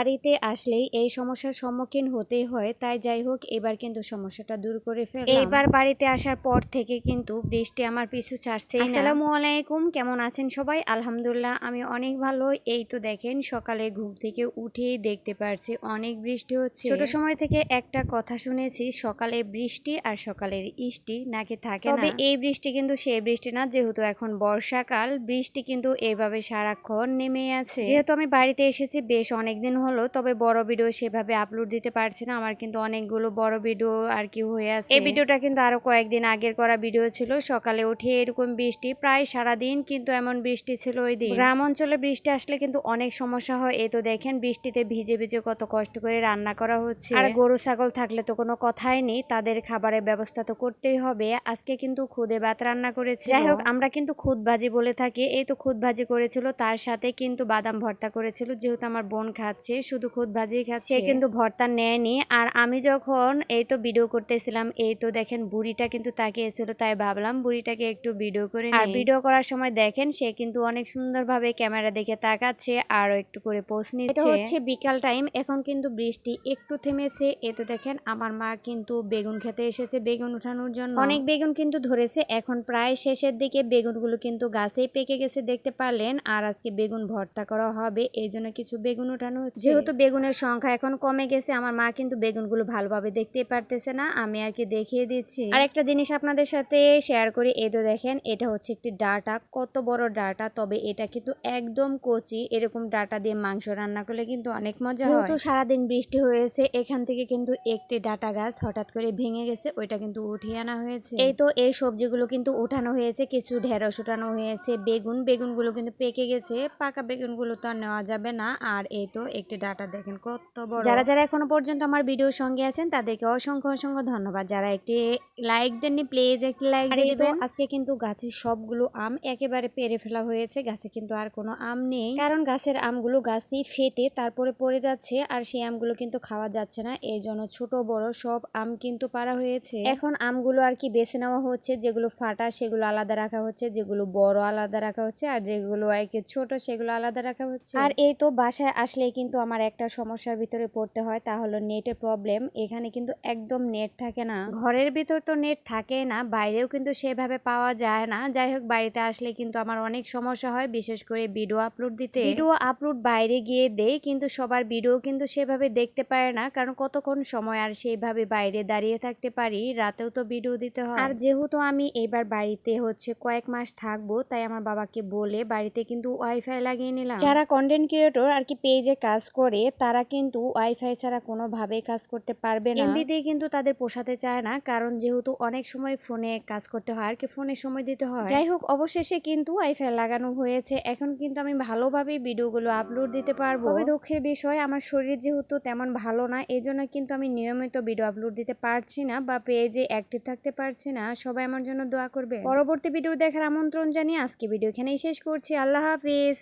বাড়িতে আসলেই এই সমস্যার সম্মুখীন হতেই হয়। তাই যাই হোক এবার কিন্তু সমস্যাটা দূর করে ফেললাম। এইবার বাড়িতে আসার পর থেকে কিন্তু বৃষ্টি আমার পিছু ছাড়ছে আসসালামু আলাইকুম কেমন আছেন সবাই? আলহামদুলিল্লাহ আমি অনেক ভালো। এই তো দেখেন সকালে ঘুম থেকে উঠেই দেখতে পারছি অনেক বৃষ্টি হচ্ছে। ছোট সময় থেকে একটা কথা শুনেছি সকালে বৃষ্টি আর সকালের ইষ্টি নাকি থাকে তবে এই বৃষ্টি কিন্তু সেই বৃষ্টি না যেহেতু এখন বর্ষাকাল বৃষ্টি কিন্তু এভাবে সারাক্ষণ নেমে আছে। যেহেতু আমি বাড়িতে এসেছি বেশ অনেকদিন হলো তবে বড় ভিডিও সেভাবে আপলোড দিতে পারছি না। আমার কিন্তু অনেকগুলো বড় ভিডিও আর কি হয়ে আছে। এই ভিডিওটা কিন্তু আরও কয়েকদিন আগের করা ভিডিও ছিল। সকালে উঠে এরকম বৃষ্টি প্রায় সারাদিন কিন্তু এমন বৃষ্টি ছিল ওই দিন। গ্রাম অঞ্চলে বৃষ্টি আসলে কিন্তু অনেক সমস্যা হয়। এ তো দেখেন বৃষ্টিতে ভিজে ভিজে কত কষ্ট করে রান্না করা হচ্ছে। আর গরু ছাগল থাকলে তো কোনো কথাই নেই। তাদের খাবারের ব্যবস্থা তো করতেই হবে। আজকে কিন্তু খুদে ভাত রান্না করেছে যাই হোক আমরা কিন্তু খুদ ভাজি বলে থাকি। এই তো খুদ ভাজি করেছিল। তার সাথে কিন্তু বাদাম ভর্তা করেছিল। যেহেতু আমার বোন খাচ্ছে শুধু খুদ ভাজি খাচ্ছে। সে কিন্তু ভর্তা নেয়নি। আর আমি যখন এই তো ভিডিও করতেছিলাম এই তো দেখেন বুড়িটা কিন্তু তাকিয়েছিল তাই ভাবলাম বুড়িটাকে একটু ভিডিও করে আর ভিডিও করার সময় দেখেন সে কিন্তু অনেক সুন্দরভাবে ক্যামেরা দেখে তাকাচ্ছে আর একটু করে পোস্ট নিচ্ছে। এটা হচ্ছে বিকাল টাইম এখন কিন্তু বৃষ্টি একটু থেমেছে। এ তো দেখেন আমার মা কিন্তু বেগুন খেতে এসেছে বেগুন উঠানোর জন্য। অনেক বেগুন কিন্তু ধরেছে এখন প্রায় শেষের দিকে বেগুনগুলো কিন্তু গাছেই পেকে গেছে দেখতে পারলেন। আর আজকে বেগুন ভর্তা করা হবে এই জন্য কিছু বেগুন উঠানো হচ্ছে। যেহেতু বেগুনের সংখ্যা এখন কমে গেছে আমার মা কিন্তু বেগুনগুলো ভালোভাবে দেখতে পারতেছে না আমি আর কি দেখিয়ে দিচ্ছি। আর একটা জিনিস আপনাদের সাথে শেয়ার করি এই তো দেখেন এটা হচ্ছে একটি ডাটা কত বড় ডাটা তবে এটা কিন্তু একদম কচি এরকম ডাটা দিয়ে মাংস রান্না করলে কিন্তু অনেক মজা হয়। যেহেতু সারাদিন বৃষ্টি হয়েছে এখান থেকে কিন্তু একটি ডাটা গাছ হঠাৎ করে ভেঙে গেছে ওইটা কিন্তু উঠিয়ে আনা হয়েছে। এই তো এই সবজিগুলো কিন্তু উঠানো হয়েছে কিছু ঢেঁড়স উঠানো হয়েছে বেগুন বেগুনগুলো কিন্তু পেকে গেছে পাকা বেগুনগুলো তো আর নেওয়া যাবে না আর এই তো একটি ডাটা দেখেন কত বড়। যারা যারা এখনও পর্যন্ত আমার ভিডিওর সঙ্গে আছেন তাদেরকে অসংখ্য অসংখ্য ধন্যবাদ। যারা একটি লাইক দেননি প্লিজ একটি লাইক দিবেন। আজকে কিন্তু গাছের সবগুলো আম একেবারে পেরে ফেলা হয়েছে। গাছে কিন্তু আর কোনো আম নেই। কারণ গাছের আমগুলো গাছই ফেটে তারপরে পড়ে যাচ্ছে আর সেই আমগুলো কিন্তু খাওয়া যাচ্ছে না। এই জন্য ছোট বড় সব আম কিন্তু পারা হয়েছে। এখন আমগুলো আর কি বেছে নেওয়া হচ্ছে যেগুলো ফাটা সেগুলো আলাদা রাখা হচ্ছে যেগুলো বড় আলাদা রাখা হচ্ছে আর যেগুলো আর কি ছোট সেগুলো আলাদা রাখা হচ্ছে। আর এই তো বাসায় আসলে কিন্তু আমার একটা সমস্যার ভিতরে পড়তে হয় তা হলো নেটের প্রবলেম এখানে কিন্তু একদম নেট থাকে না। ঘরের ভিতর তো নেট থাকে না বাইরেও কিন্তু সেভাবে পাওয়া যায় না। যাই হোক বাড়িতে আসলে কিন্তু আমার অনেক সমস্যা হয় বিশেষ করে ভিডিও আপলোড দিতে। ভিডিও আপলোড বাইরে গিয়ে দেই কিন্তু সবার ভিডিও কিন্তু সেভাবে দেখতে পারে না কারণ কতক্ষণ সময় আর সেইভাবে বাইরে দাঁড়িয়ে থাকতে পারি রাতেও তো ভিডিও দিতে হয়। আর যেহেতু আমি এবার বাড়িতে হচ্ছে কয়েক মাস থাকব তাই আমার বাবাকে বলে বাড়িতে কিন্তু ওয়াইফাই লাগিয়ে নিলাম। যারা কন্টেন্ট ক্রিয়েটর আর কি পেজে কাজ করে তারা কিন্তু ওয়াইফাই ছাড়া কোনোভাবে কাজ করতে পারবে না। এমনি দিয়ে কিন্তু তাদের পোষাতে চায় না কারণ যেহেতু অনেক সময় ফোনে কাজ করতে হয় আর কি ফোনে সময় দিতে হয়। যাই হোক অবশেষে কিন্তু ওয়াইফাই লাগানো হয়েছে। এখন কিন্তু আমি ভালোভাবে ভিডিওগুলো আপলোড দিতে পারব। তবে দুঃখের বিষয় আমার শরীর যেহেতু তেমন ভালো না এই জন্য কিন্তু আমি নিয়মিত ভিডিও আপলোড দিতে পারছি না বা পেজে অ্যাক্টিভ থাকতে পারছি না। সবাই আমার জন্য দোয়া করবে পরবর্তী ভিডিও দেখার আমন্ত্রণ জানিয়ে আজকে ভিডিও এখানেই শেষ করছি। আল্লাহ হাফিজ।